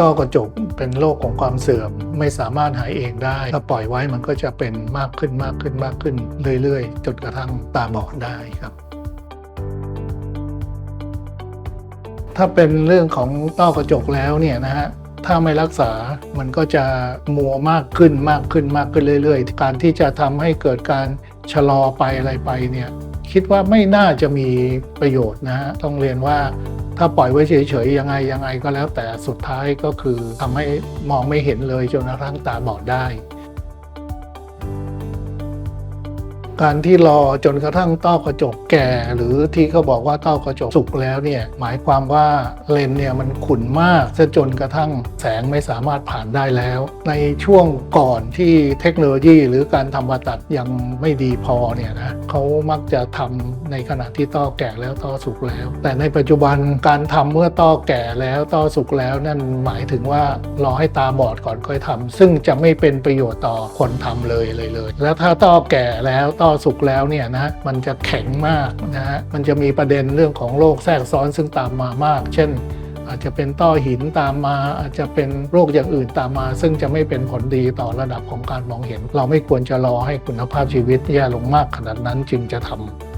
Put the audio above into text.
ต้อกระจกเป็นโรคของความเสื่อมไม่สามารถหายเองได้ ถ้าปล่อยไว้มันก็จะเป็นมากขึ้นมากขึ้นมากขึ้นเรื่อยๆ จนกระทั่งตาบอดได้ครับ ถ้าเป็นเรื่องของต้อกระจกแล้วเนี่ยนะฮะถ้าไม่รักษา มันก็จะมัวมากขึ้นมากขึ้นมากขึ้นเรื่อย ๆ การที่จะทำให้เกิดการชะลอไปอะไรไปเนี่ยคิดว่าไม่น่าจะมีประโยชน์นะฮะต้องเรียนว่า ถ้าปล่อยไว้เฉยๆยังไงยังไงก็แล้วแต่สุดท้ายก็คือทำให้มองไม่เห็นเลยจนกระทั่งตาบอดได้ การที่รอจนกระทั่งต้อกระจกแก่ หรือที่เขาบอกว่าต้อกระจกสุกแล้วเนี่ยหมายความว่าเลนเนี่ยมันขุ่นมากซะจนกระทั่งแสงไม่สามารถผ่านได้แล้ว ในช่วงก่อนที่เทคโนโลยีหรือการทำผ่าตัดยังไม่ดีพอเนี่ยนะเขามักจะทำในขณะที่ต้อแก่แล้วต้อสุกแล้ว แต่ในปัจจุบันการทำเมื่อต้อแก่แล้วต้อสุกแล้วนั่นหมายถึงว่ารอให้ตาบอดก่อนค่อยทำซึ่งจะไม่เป็นประโยชน์ต่อคนทำเลยเลยเลย แล้วถ้าต้อแก่แล้วต้อสุกแล้วเนี่ยนะมันจะแข็งมากนะฮะมันจะมีประเด็นเรื่องของโรคแทรกซ้อนซึ่งตามมามาก เช่น อาจจะเป็นต้อหินตามมา อาจจะเป็นโรคอย่างอื่นตามมา ซึ่งจะไม่เป็นผลดีต่อระดับของการมองเห็น เราไม่ควรจะรอให้คุณภาพชีวิตแย่ลงมากขนาดนั้นจึงจะทำ